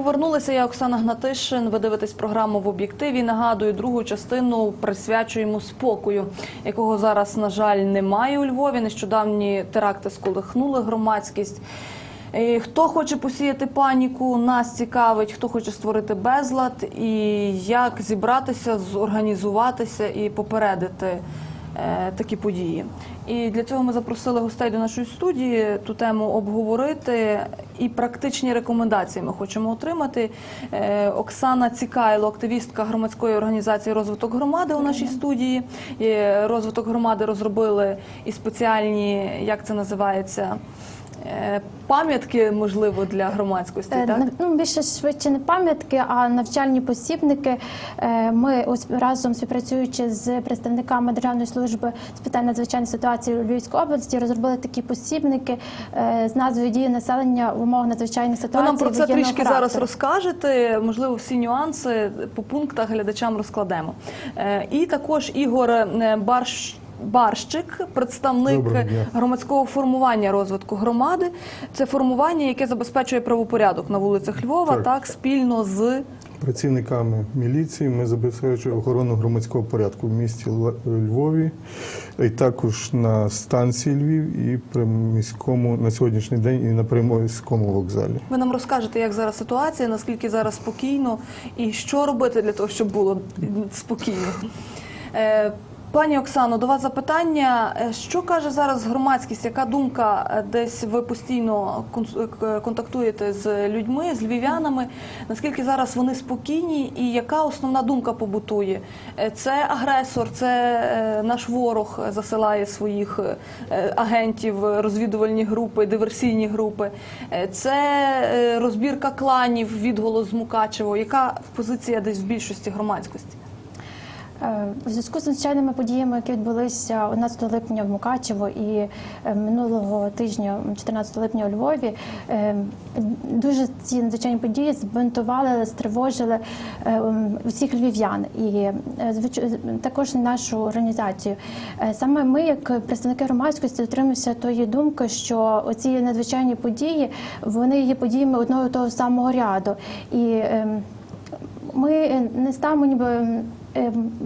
Повернулися. Я Оксана Гнатишин. Ви дивитесь програму в об'єктиві. Нагадую, другу частину присвячуємо спокою, якого зараз, на жаль, немає у Львові. Нещодавні теракти сколихнули громадськість. І Хто хоче посіяти паніку, нас цікавить, хто хоче створити безлад і як зібратися, зорганізуватися і попередити такі події. І для цього ми запросили гостей до нашої студії ту тему обговорити і практичні рекомендації ми хочемо отримати. Е, Оксана Цікайло, активістка громадської організації розвиток громади у нашій студії. Розвиток громади розробили і спеціальні, як це називається. Е, Пам'ятки можливо для громадськості, Е, так Ну, більше швидше не пам'ятки, а навчальні посібники. Е, Ми ось разом співпрацюючи з представниками Державної служби з питань надзвичайних ситуацій у Львівській області, розробили такі посібники з назвою дії населення в умовах надзвичайних Ви ситуацій. нам про це трішки зараз розкажете. Можливо, всі нюанси по пунктах глядачам розкладемо. І також Ігор Барш. Барщик, представник громадського формування розвитку громади. Це формування, яке забезпечує правопорядок на вулицях Львова, так, Так. спільно з Працівниками міліції ми забезпечуємо охорону громадського порядку в місті Львові, і також на станції Львів і при міському на сьогоднішній день і на приморському вокзалі. ви нам розкажете, як зараз ситуація, наскільки зараз спокійно, і що робити для того, щоб було спокійно. Пані Оксано, до вас запитання. Е, Що каже зараз громадськість? Яка думка? Е, Десь ви постійно е, контактуєте з людьми, з львів'янами. Наскільки зараз вони спокійні, і яка основна думка побутує? Це агресор, це наш ворог засилає своїх агентів, розвідувальні групи, диверсійні групи. Це розбірка кланів, відголос з Мукачево. Яка позиція десь в більшості громадськості? Е, У зв'язку з надзвичайними подіями, які відбулися 11 липня в Мукачево і е, минулого тижня, 14 липня у Львові, е, дуже ці надзвичайні події збунтували, стривожили е, м, усіх львів'ян і е, також нашу організацію. Е, Саме ми, як представники громадськості, дотримуємося тої думки, що оці надзвичайні події вони є подіями одного того самого ряду. І ем, ми не ставимо ніби е,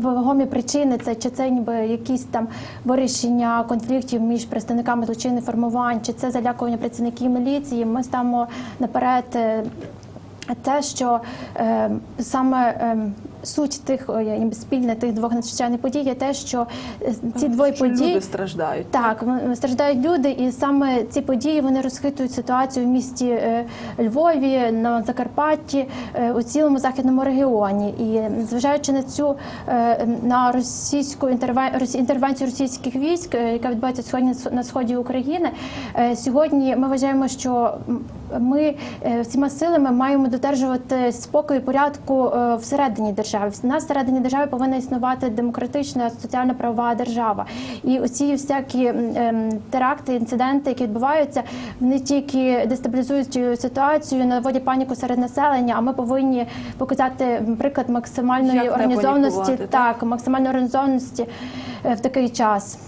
вагомі причини, це чи це ніби якісь там вирішення конфліктів між представниками злочинних формувань, чи це залякування працівників міліції. Ми ставимо наперед. е, Те, що е, саме е, суть тих ніби спільне тих двох надзвичайних подій, є те, що е, ці двоє Що подій люди страждають. так, страждають люди, і саме ці події вони розхитують ситуацію в місті е, Львові, на Закарпатті, е, у цілому західному регіоні. І зважаючи на цю е, на російську інтервен- інтервенцію російських військ, е, яка відбувається сьогодні на сході України, е, сьогодні ми вважаємо, що ми е, всіма силами маємо додержувати спокою і порядку е, всередині держави. В нас всередині держави повинна існувати демократична соціальна правова держава. І оці всякі ем, теракти, інциденти, які відбуваються, вони тільки дестабілізують ситуацію, наводять паніку серед населення. А ми повинні показати приклад максимальної Як організованості, так? так максимальної організованості в такий час.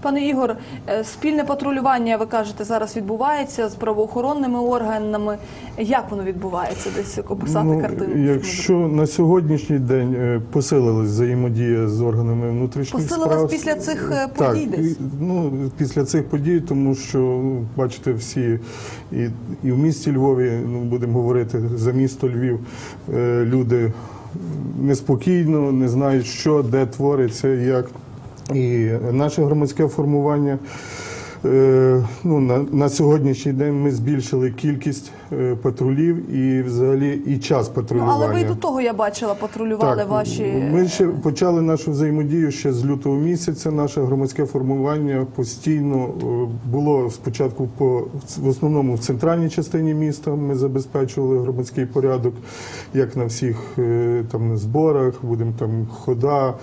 Пане Ігор, е, спільне патрулювання, ви кажете, зараз відбувається з правоохоронними органами. Як воно відбувається? Десь описати картину? Ну, якщо на сьогоднішній день е, посилилась взаємодія з органами внутрішніх Посилилась справ після цих, е, так, подій десь? і, ну після цих подій, тому що бачите, всі і, і в місті Львові, ну будемо говорити за місто Львів, е, люди неспокійно, не знають, що де твориться, як. І наше громадське формування. Е, Ну, на, на сьогоднішній день ми збільшили кількість е, патрулів і взагалі і час Ну, патрулювання. але ви до того, я бачила, патрулювали ваші. Ми ще почали нашу взаємодію ще з лютого місяця. Наше громадське формування постійно е, було спочатку по в основному в центральній частині міста. Ми забезпечували громадський порядок, як на всіх е, там зборах, будемо там хода.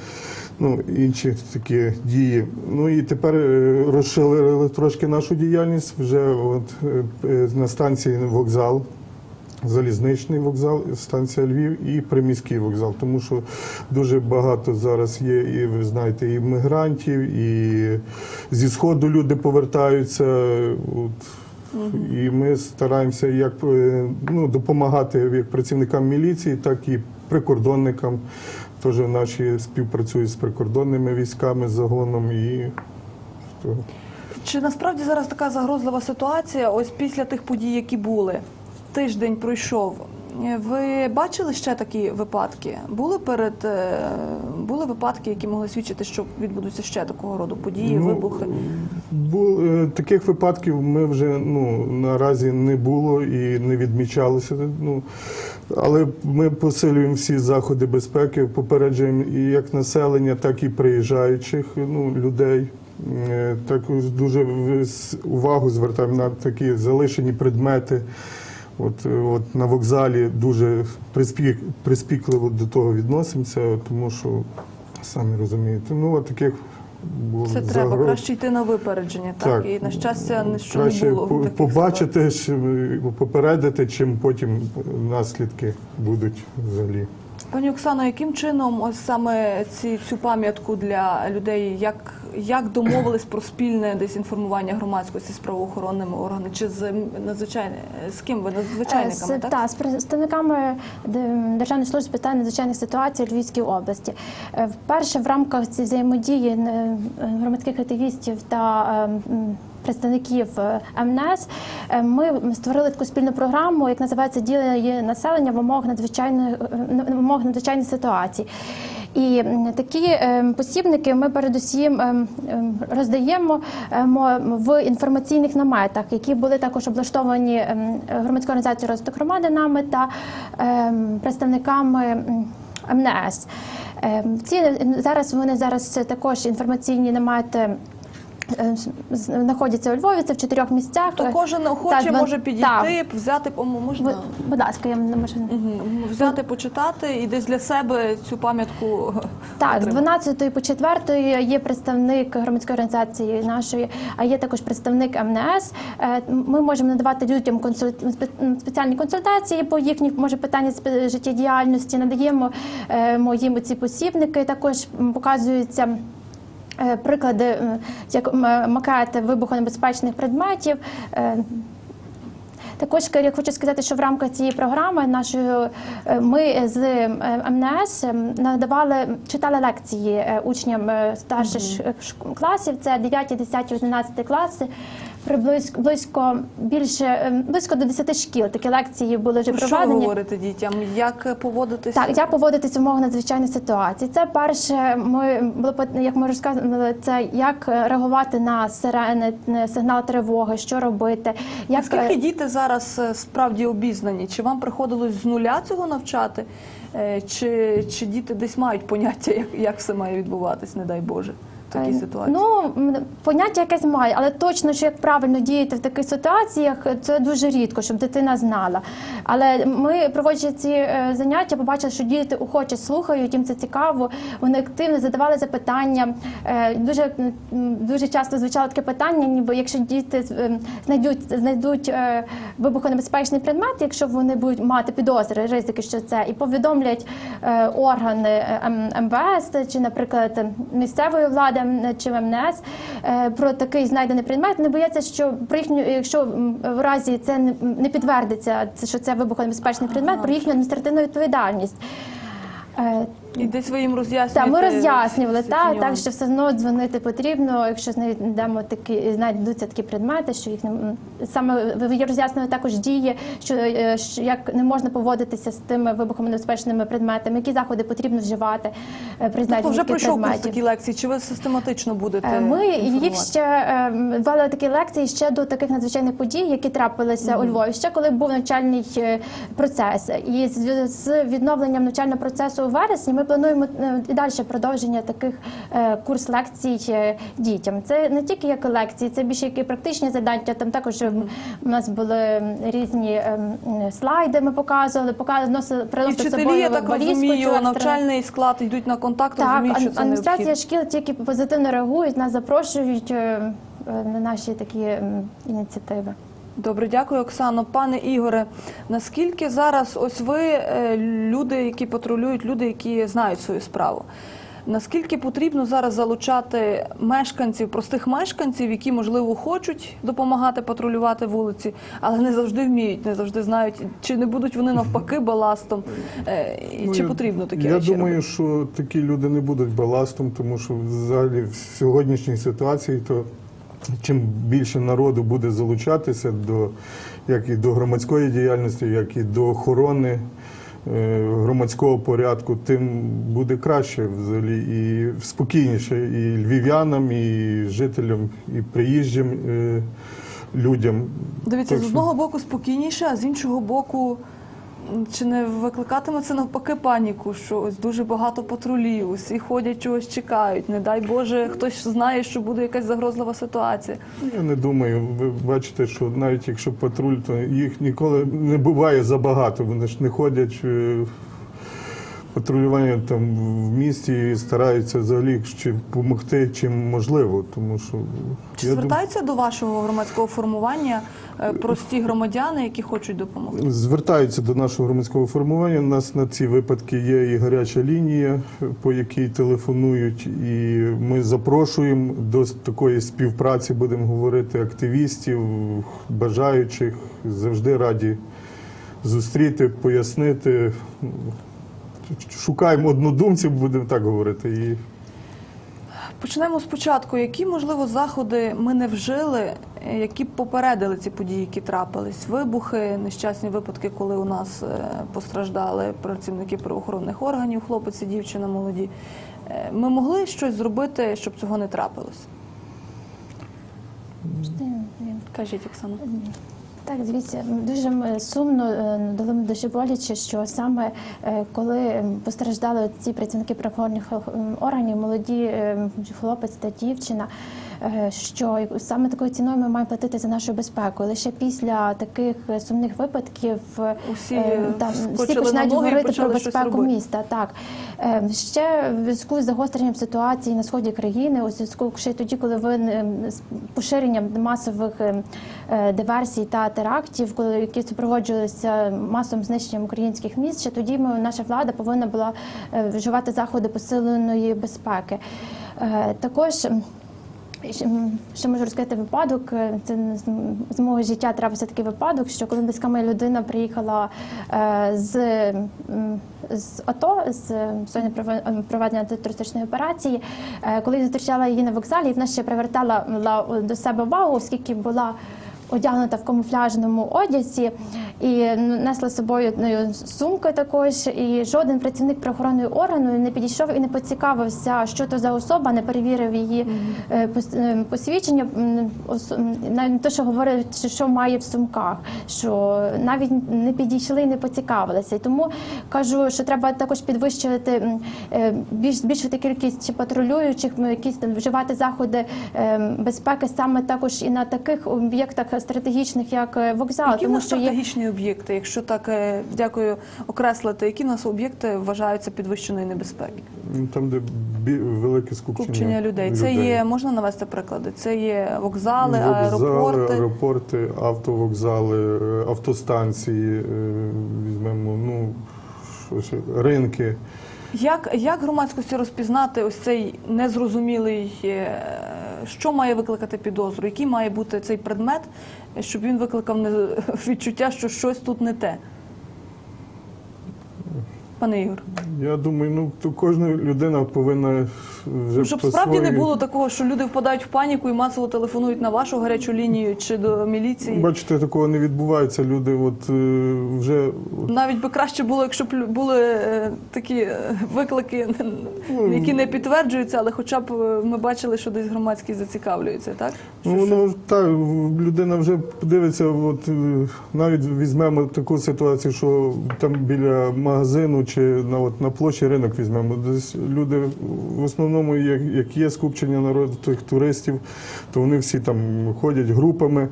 Ну, інші такі дії. Ну і тепер е, розширили трошки нашу діяльність вже от е, е, на станції вокзал залізничний вокзал, станція Львів і приміський вокзал, тому що дуже багато зараз є, і ви знаєте, і мігрантів, і зі сходу люди повертаються. От, І ми стараємося як ну, допомагати як працівникам міліції, так і прикордонникам. Теж наші співпрацюють з прикордонними військами, з загоном і. Чи насправді зараз така загрозлива ситуація? Ось після тих подій, які були, тиждень пройшов. Ви бачили ще такі випадки? Були перед е, були випадки, які могли свідчити, що відбудуться ще такого роду події, Ну, вибухи? Бу, е, таких випадків ми вже ну, наразі не було і не відмічалося. Ну, але ми посилюємо всі заходи безпеки, попереджуємо і як населення, так і приїжджаючих ну, людей. Е, Також дуже увагу звертаємо на такі залишені предмети. От, е, от на вокзалі дуже приспік, приспікливо до того відносимося, тому що самі розумієте, ну от таких було Це треба загроз. краще йти на випередження, так, Так. і на щастя, не- що Краще не було по- побачити, попередити, чим потім наслідки будуть взагалі. Пані Оксано, яким чином ось саме ці, цю пам'ятку для людей, як, як домовились про спільне десь інформування громадськості з правоохоронними органами чи з надзвичайними з ким ви надзвичайниками? Е, З, так? та, з представниками Де- Державної служби з питань надзвичайних ситуацій Львівській області. Е, Вперше в рамках цієї взаємодії е, громадських активістів та е, м, представників е, МНС е, ми створили таку спільну програму, як називається дія населення в умовах надзвичайних е, умовах надзвичайних ситуацій. І такі посібники ми передусім е, е, роздаємо е, в інформаційних наметах, які були також облаштовані громадською організацією розвиток громади нами та представниками МНС. Ці зараз вони зараз також інформаційні намети. Е, Знаходяться у Львові, це в чотирьох місцях. То кожен охоче Так, може так. підійти, взяти по- можна Будь, ласка, я не можу. Мгм. взяти, почитати і десь для себе цю пам'ятку Так, з отримати. 12 по 4 є представник громадської організації нашої, а є також представник МНС. Е, Ми можемо надавати людям консуль- спеціальні консультації по їхніх може питання з життєдіяльності. Надаємо е, мо- їм ці посібники. Також показуються. Е, Приклади, як м, макети вибухонебезпечних предметів. Е, також я хочу сказати, що в рамках цієї програми нашої е, ми з е, МНС е, надавали читали лекції е, учням е, старших mm -hmm. класів. Це 9, 10, 11 класи. Приблизно близько більше е, близько до 10 шкіл. Такі лекції були вже що проведені. говорити дітям? Як поводитися? Так, як поводитися в умовах надзвичайних ситуацій. Це перше, ми було як ми розказували, це як реагувати на сирени, на сигнал тривоги, що робити, як Наскільки е, діти зараз е, справді обізнані? Чи вам приходилось з нуля цього навчати? Чи, чи діти десь мають поняття, як, як все має відбуватись, не дай Боже, такій ситуації? Ну, поняття якесь має, але точно, що як правильно діяти в таких ситуаціях, це дуже рідко, щоб дитина знала. Але ми, проводячи ці е, заняття, побачили, що діти охоче слухають, їм це цікаво, вони активно задавали запитання. Е, Дуже, дуже часто звучало таке питання, ніби якщо діти е, знайдуть, знайдуть е, вибухонебезпечний предмет, якщо вони будуть мати підозри, ризики, що це, і повідомлять органи е, МВС чи, наприклад, місцевої влади м, чи МНС е, про такий знайдений предмет, не бояться, що про їхню, якщо в разі це не- не підтвердиться, що це вибухонебезпечний предмет, про їхню адміністративну відповідальність. І десь ви їм роз'яснюєте? так, ми роз'яснювали, так, так, що все одно дзвонити потрібно, якщо знайдемо такі, знайдуться такі предмети, що їх не саме ви- роз'яснювали також дії, що, е, що як не можна поводитися з тими вибухонебезпечними предметами, які заходи потрібно вживати е, при знайденні вже пройшов курс такі лекції, чи ви систематично будете Е, Ми їх ще вели такі лекції ще до таких надзвичайних подій, які трапилися у Львові, ще коли був навчальний процес. І з- з відновленням навчального процесу у вересні ми плануємо е, і далі продовження таких е, курс лекцій е, дітям. Це не тільки як лекції, це більше як і практичні заняття. Там також у нас були різні слайди. Ми показували, показували приносили собою я так валізку розумію, навчальний склад йдуть на контакт, Так, розуміють, що це адміністрація необхідно. шкіл тільки позитивно реагують, нас запрошують на наші такі ініціативи. Добре, дякую, Оксано. Пане Ігоре, наскільки зараз ось ви е, люди, які патрулюють, люди, які знають свою справу. Наскільки потрібно зараз залучати мешканців, простих мешканців, які можливо хочуть допомагати патрулювати вулиці, але не завжди вміють, не завжди знають, чи не будуть вони навпаки баластом, Е, і Ну, чи потрібно такі Я речі думаю, робити? що такі люди не будуть баластом, тому що взагалі в сьогоднішній ситуації то чим більше народу буде залучатися до як і до громадської діяльності, як і до охорони е, громадського порядку, тим буде краще взагалі і спокійніше і львів'янам, і жителям, і приїжджим е, людям. Дивіться, Так з одного боку спокійніше, а з іншого боку, чи не викликатиме це навпаки паніку, що ось дуже багато патрулів, усі ходять, чогось чекають. Не дай Боже, хтось знає, що буде якась загрозлива ситуація. Я не думаю. Ви бачите, що навіть якщо патруль, то їх ніколи не буває забагато. Вони ж не ходять е, патрулювання там в місті і стараються взагалі допомогти чим можливо. Тому що Чи я звертаються до вашого громадського формування е, прості громадяни, які хочуть допомогти? звертаються до нашого громадського формування. У нас на ці випадки є і гаряча лінія, по якій телефонують, і ми запрошуємо до такої співпраці, будемо говорити, активістів, бажаючих завжди раді зустріти, пояснити. Шукаємо однодумців, будемо так говорити. І Почнемо спочатку. Які можливо заходи ми не вжили, які б попередили ці події, які трапились? Вибухи, нещасні випадки, коли у нас е, постраждали працівники правоохоронних органів, хлопець і дівчина молоді. Е, Ми могли щось зробити, щоб цього не трапилось? Кажіть, Оксана. Так, дивіться, дуже сумно, дали мені дуже боляче, що саме е, коли постраждали ці працівники правоохоронних е, органів, молоді е, хлопець та дівчина, е, що саме такою ціною ми маємо платити за нашу безпеку. Лише після таких е, сумних випадків е, Усі там, всі починають говорити про безпеку міста. Так Е, ще в зв'язку з загостренням ситуації на сході країни, у зв'язку ще тоді, коли ви з поширенням масових е, е, диверсій та терактів, коли які супроводжувалися масовим знищенням українських міст, ще тоді ми, наша влада повинна була е, вживати заходи посиленої безпеки. Е, Також Ще, можу розказати випадок. е, Це з, мого життя трапився такий випадок, що коли близька моя людина приїхала е, з, з АТО, з зони прове- проведення антитерористичної операції, е, коли зустрічала її на вокзалі, вона ще привертала ла- до себе увагу, оскільки була. Одягнута в камуфляжному одязі і несла з собою ну, сумки також. І жоден працівник правоохоронної органу не підійшов і не поцікавився, що то за особа, не перевірив її е, е, посвідчення. Навіть те, що говорили, що- має в сумках, що навіть не підійшли і не поцікавилися. І тому кажу, що треба також підвищувати е, більш збільшити кількість патрулюючих, м, якісь там вживати заходи безпеки саме також і на таких об'єктах стратегічних, як вокзал, Які тому що є стратегічні об'єкти, якщо так е, дякую окреслити, які в нас об'єкти вважаються підвищеної небезпеки? ну, там, де велике скупчення, Купчення людей. Це є можна навести приклади. Це є вокзали, Вокзали, аеропорти. аеропорти, автовокзали, е, автостанції, е, візьмемо, ну, ринки. Як, як громадськості розпізнати ось цей незрозумілий, що має викликати підозру? Який має бути цей предмет, щоб він викликав відчуття, що щось тут не те? Пане Ігор, Я думаю, ну то кожна людина повинна вже щоб по справді не було такого, що люди впадають в паніку і масово телефонують на вашу гарячу лінію чи до міліції. Бачите, такого не відбувається. Люди, от е, вже Навіть би краще було, якщо б були е, такі е, виклики, які не підтверджуються, але хоча б ми бачили, що десь громадські зацікавлюються, так? ну Що- воно так, людина вже подивиться. От навіть візьмемо таку ситуацію, що там біля магазину чи на от на площі ринок візьмемо. Десь люди в основному, як, як є скупчення народу тих туристів, то вони всі там ходять групами.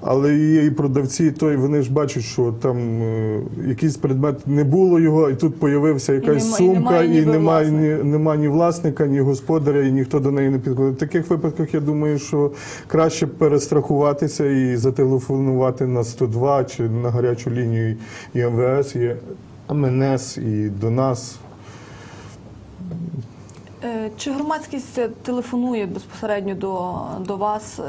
Але є і продавці, то вони ж бачать, що там е, якийсь предмет не було його, і тут появився якась і сумка, і немає ні, нема ні власника, ні господаря, і ніхто до неї не підходить. В таких випадках я думаю, що краще перестрахуватися і зателефонувати на 102 чи на гарячу лінію і МВС, і МНС, і до нас. Е, Чи громадськість е, телефонує безпосередньо до, до вас е,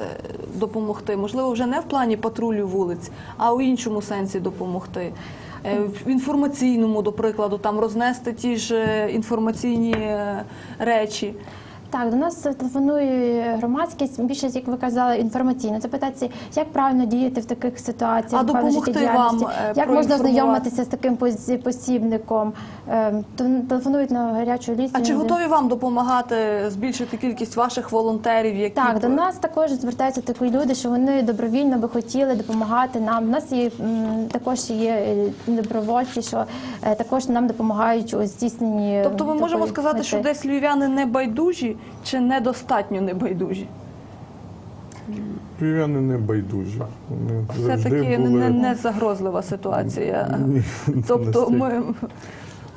допомогти? Можливо, вже не в плані патрулю вулиць, а у іншому сенсі допомогти. В інформаційному, до прикладу, там рознести ті ж інформаційні речі. Так, до нас телефонує громадськість більше, як ви казали, інформаційно. Це питається, як правильно діяти в таких ситуаціях, А допомогти вам, е, як можна ознайомитися з таким посі- посібником. Е, то Телефонують на гарячу лінію. А чи готові вам допомагати збільшити кількість ваших волонтерів? Які Так, до нас також звертаються такі люди, що вони добровільно би хотіли допомагати нам. У нас є також є е, добровольці, що е, також нам допомагають у здійсненні. Тобто ми можемо сказати, що десь львів'яни не байдужі чи недостатньо не байдужі? Львів'яни не байдужі. Все-таки були... не, не загрозлива ситуація. Ні, Тобто ми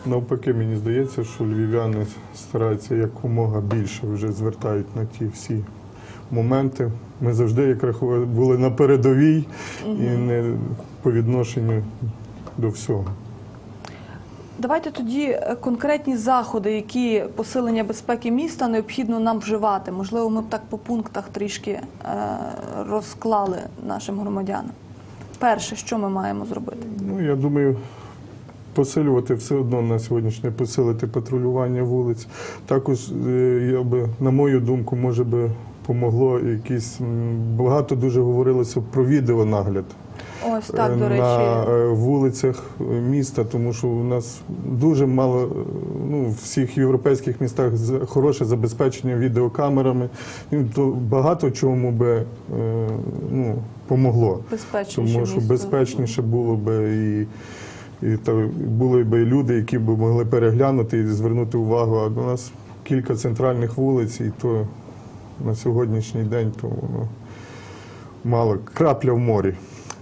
Навпаки, мені здається, що львів'яни стараються якомога більше вже звертають на ті всі моменти. Ми завжди, як рахували, були на передовій і не по відношенню до всього. Давайте тоді е, конкретні заходи, які посилення безпеки міста необхідно нам вживати. Можливо, ми б так по пунктах трішки е, розклали нашим громадянам. Перше, що ми маємо зробити? Ну, я думаю, посилювати все одно на сьогоднішній посилити патрулювання вулиць. Також, е, я би, на мою думку, може би помогло якісь багато дуже говорилося про відеонагляд. Ось так, до е, речі. на е, вулицях міста, тому що у нас дуже мало, е, ну, в всіх європейських містах хороше забезпечення відеокамерами. І то багато чому би ну, помогло. Безпечніше Тому що місто. безпечніше було би і. І та були б і люди, які б могли переглянути і звернути увагу. А у нас кілька центральних вулиць, і то на сьогоднішній день то воно мало крапля в морі.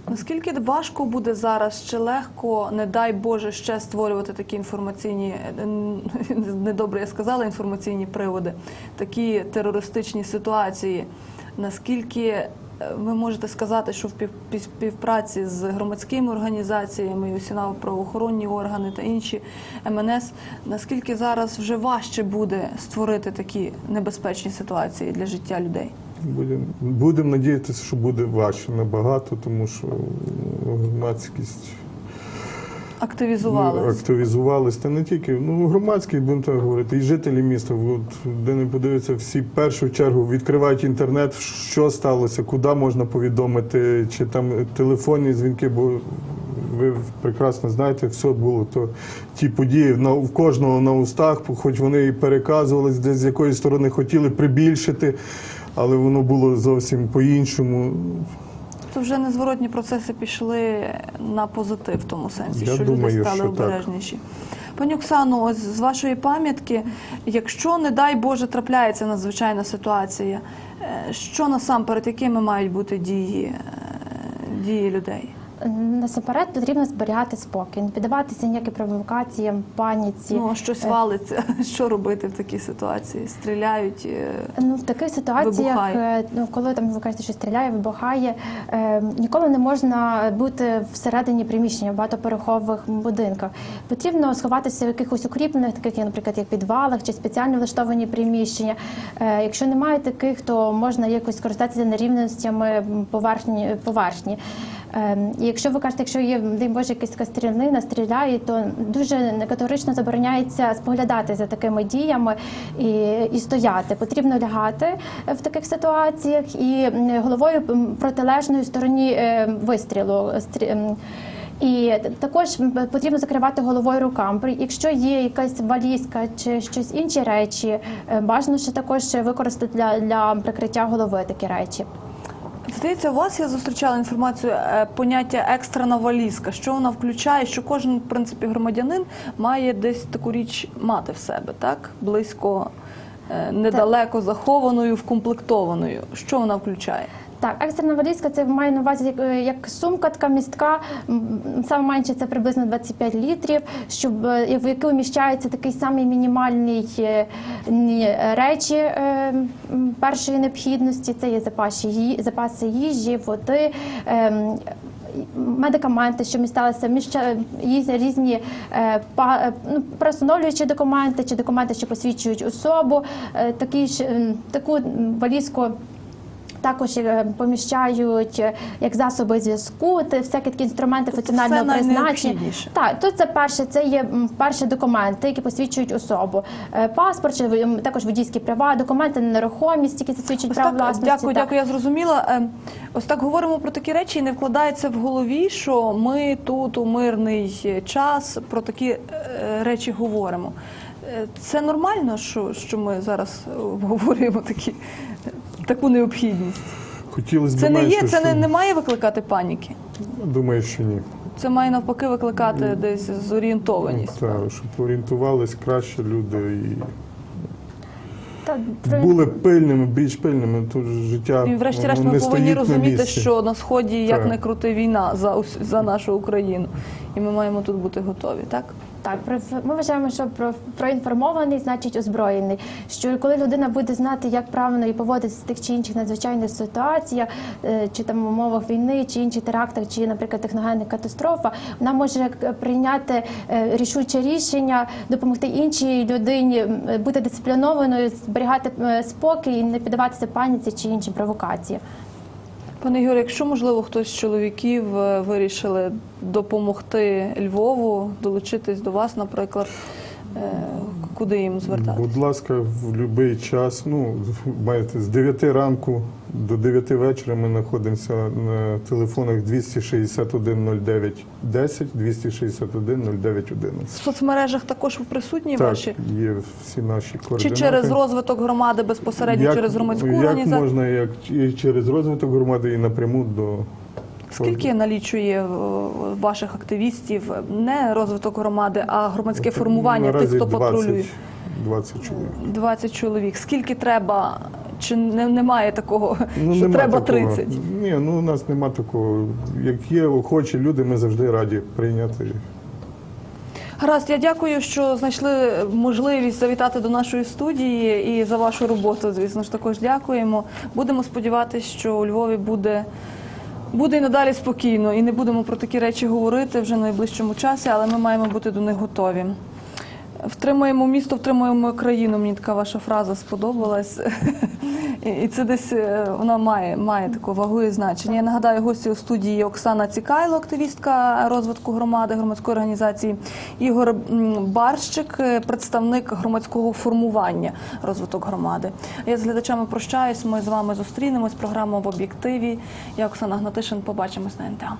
Наскільки важко буде зараз чи легко, не дай Боже, ще створювати такі інформаційні недобре я сказала, інформаційні приводи, такі терористичні ситуації? Наскільки е, ви можете сказати, що в пів- пів- співпраці з громадськими організаціями, і усі правоохоронні органи та інші МНС, наскільки зараз вже важче буде створити такі небезпечні ситуації для життя людей? Будемо будем надіятися, що буде важче набагато, тому що громадськість ну, Активізувалися. активізувалась. Та не тільки ну громадськість, будемо так говорити, і жителі міста. От, де не подивиться, всі в першу чергу відкривають інтернет, що сталося, куди можна повідомити, чи там телефонні дзвінки, бо ви прекрасно знаєте, все було то ті події на в кожного на устах, хоч вони і переказувались, десь з якої сторони хотіли прибільшити, але воно було зовсім по-іншому. То вже незворотні процеси пішли на позитив в тому сенсі, Я що думаю, люди стали що так. обережніші. Пані Оксано, ось з вашої пам'ятки, якщо, не дай Боже, трапляється надзвичайна ситуація, е, що насамперед, якими мають бути дії, е, дії людей? Насамперед потрібно зберігати спокій, не піддаватися ніяким провокаціям, паніці. Ну, а щось Е, валиться, що робити в такій ситуації? Стріляють? е, Ну, в таких ситуаціях, Вибухає. е, ну, коли там ви кажете, що стріляє, вибухає, ніколи не можна бути всередині приміщення в багатоперехових будинках. Потрібно сховатися в якихось укріплених, таких, наприклад, як підвалах чи спеціально влаштовані приміщення. Якщо немає таких, то можна якось скористатися нерівностями поверхні. поверхні. Е, і якщо ви кажете, якщо є дай Боже, якась така стрілянина, стріляє, то дуже категорично забороняється споглядати за такими діями і, і стояти. Потрібно лягати в таких ситуаціях і головою протилежної стороні е, вистрілу. стрі- І також потрібно закривати головою рукам. Якщо є якась валізка чи щось інші речі, е, бажано ще також використати для, для прикриття голови такі речі. Здається, у вас я зустрічала інформацію е, поняття екстрена валізка. Що вона включає? Що кожен, в принципі, громадянин має десь таку річ мати в себе, так? Близько, е, недалеко захованою, вкомплектованою. Що вона включає? Так, екстрена валізка це має на увазі як, е, як сумка, така містка. Саме менше це приблизно 25 літрів, щоб е, в яку вміщається такий самий мінімальний е, речі першої необхідності. Це є запаси, запаси їжі, води. медикаменти, що містилися, міща- різні, ну, перестановлюючі документи чи документи, що посвідчують особу. Такі ж, таку валізку також е, поміщають е, як засоби зв'язку, те всякі такі інструменти функціонального все призначення. Так, тут це перше, це є перші документи, які посвідчують особу. Е, Паспорт, чи також водійські права, документи на нерухомість, які засвідчують Ось право власності. дякую, так. дякую. Я зрозуміла. Е, Ось так говоримо про такі речі, і не вкладається в голові, що ми тут у мирний час про такі е, речі говоримо. Е, Це нормально, що, що ми зараз е, обговорюємо такі, таку необхідність. Хотілося б Це не менше, є, це не, не має викликати паніки. Думаю, що ні. Це має навпаки викликати десь зорієнтованість. Так, щоб орієнтувались краще люди і Та, про- були пильними, більш пильними. Тут життя І врешті-решт воно ми не повинні стоїть на розуміти, місці. що на сході як Так. не крути війна за ус- за нашу Україну, і ми маємо тут бути готові. Так Так, ми вважаємо, що про проінформований значить озброєний. Що коли людина буде знати, як правильно і поводитися в тих чи інших надзвичайних ситуаціях, е, чи там в умовах війни, чи інших терактах, чи, наприклад, техногенна катастрофа, вона може е, прийняти е, рішуче рішення, допомогти іншій людині бути дисциплінованою, зберігати спокій і не піддаватися паніці чи іншим провокаціям. Пане Юрі, якщо можливо хтось з чоловіків е, вирішили допомогти Львову, долучитись до вас, наприклад, е, куди їм звертатися? Будь ласка, в будь-який час, ну, маєте з 9 ранку до 9 вечора ми знаходимося на телефонах 261 09 10, 261 09 11. В соцмережах також присутні Так, ваші? є всі наші Чи через розвиток громади безпосередньо, через громадську як організацію? можна, як і через розвиток громади і напряму до Скільки налічує е, ваших активістів не розвиток громади, а громадське формування тих, хто 20, патрулює? 20 чоловік. 20 чоловік. Скільки треба? Чи не, немає такого, що Ну, нема треба такого. 30? Ні, ну у нас нема такого. Як є охочі люди, ми завжди раді прийняти. Гаразд, я дякую, що знайшли можливість завітати до нашої студії і за вашу роботу, звісно ж, також дякуємо. Будемо сподіватися, що у Львові буде. Буде і надалі спокійно, і не будемо про такі речі говорити вже в найближчому часі, але ми маємо бути до них готові. Втримуємо місто, втримуємо країну. Мені така ваша фраза сподобалась. І- І це десь е, вона має, має таку вагу і значення. Я нагадаю, гості у студії Оксана Цікайло, активістка розвитку громади, громадської організації, Ігор Барщик, е, представник громадського формування розвиток громади. Я з глядачами прощаюсь. Ми з вами зустрінемось. Програма в об'єктиві. Я Оксана Гнатишин. Побачимось на НТА.